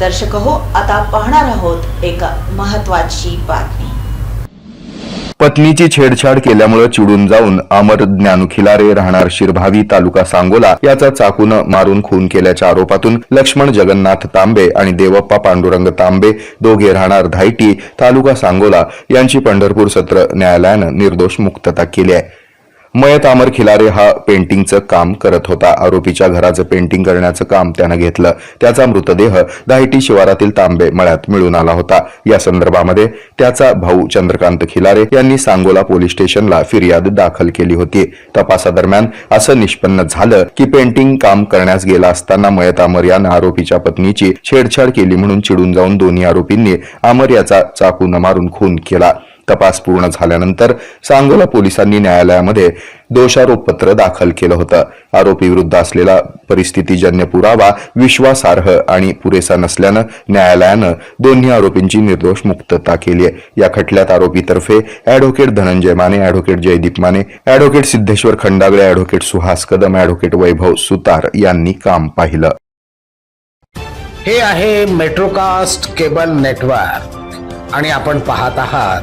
दर्शक हो आता पाहणार आहोत एक महत्वाची बातमी. पत्नीची छेडछाड केल्यामुळे चिडून जाऊन अमर ज्ञानुखिलारे राहणार शिरभावी तालुका सांगोला याचा चाकूनं मारून खून केल्याच्या आरोपातून लक्ष्मण जगन्नाथ तांबे आणि देवप्पा पांडुरंग तांबे दोघे राहणार धायटी तालुका सांगोला यांची पंढरपूर सत्र न्यायालयानं निर्दोष मुक्तता केली आहे. मयत अमर खिलारे हा पेंटिंगचं काम करत होता. आरोपीच्या घराचं पेंटिंग करण्याचं काम त्यानं घेतलं. त्याचा मृतदेह दाहिटी शिवारातील तांबे मळ्यात मिळून आला होता. या संदर्भामध्ये त्याचा भाऊ चंद्रकांत खिलारे यांनी सांगोला पोलीस स्टेशनला फिर्याद दाखल केली होती. तपासादरम्यान असं निष्पन्न झालं की पेंटिंग काम करण्यास गेला असताना मयत अमर यानं आरोपीच्या पत्नीची छेडछाड केली म्हणून चिडून जाऊन दोन्ही आरोपींनी अमर याचा चाकून मारून खून केला. तपास पूर्ण झाल्यानंतर सांगोला पोलिसांनी न्यायालयामध्ये दोषारोपपत्र दाखल केलं होतं. आरोपी विरुद्ध असलेला परिस्थितीजन्य पुरावा विश्वासार्ह आणि पुरेसा नसल्यानं न्यायालयानं दोन्ही आरोपींची निर्दोष मुक्तता केली आहे. या खटल्यात आरोपीतर्फे advocate Dhananjay Mane advocate Jaydeep Mane advocate Siddheshwar Khandagale advocate Suhas Kadam advocate Vaibhav Sutar यांनी काम पाहिलं. हे आहे मेट्रोकास्ट केबल नेटवर्क आणि आपण पाहत आहात